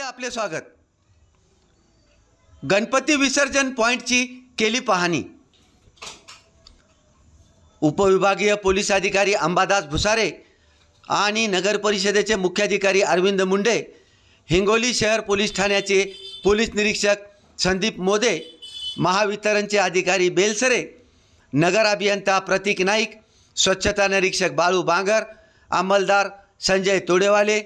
आपले स्वागत. गणपती विसर्जन पॉईंटची केली पाहणी. उपविभागीय पोलीस अधिकारी अंबादास भुसारे आणि नगर परिषदेचे मुख्याधिकारी अरविंद मुंडे हिंगोली शहर पोलीस ठाण्याचे पोलीस निरीक्षक संदीप मोदे महावितरणचे अधिकारी बेलसरे नगर अभियंता प्रतीक नाईक स्वच्छता निरीक्षक बाळू बांगर अंमलदार संजय तोडेवाले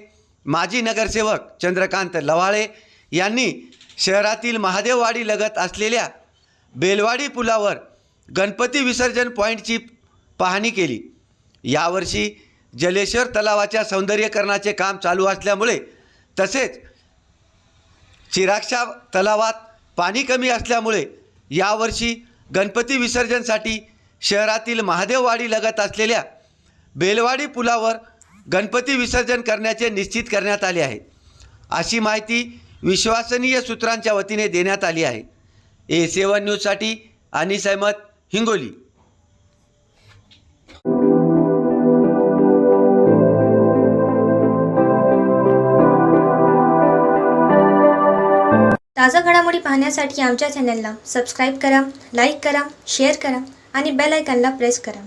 माजी नगरसेवक चंद्रकांत लवाळे यांनी शहरातील महादेववाडी लगत असलेल्या बेलवाडी पुलावर गणपती विसर्जन पॉईंटची पाहणी केली. यावर्षी जलेश्वर तलावाच्या सौंदर्यीकरणाचे काम चालू असल्यामुळे तसेच चिराक्षा तलावात पाणी कमी असल्यामुळे यावर्षी गणपती विसर्जनसाठी शहरातील महादेववाडी लगत असलेल्या बेलवाडी पुलावर गणपती विसर्जन करण्याचे निश्चित करण्यात आले आहे. अशी माहिती विश्वसनीय सूत्रांच्या वतीने देण्यात आली आहे. ए सेवन न्यूजसाठी अनिस अहमद हिंगोली. ताज्या घडामोडी पाहण्यासाठी आमच्या चॅनलला सबस्क्राईब करा लाईक करा शेअर करा आणि बेल आयकॉनला प्रेस करा.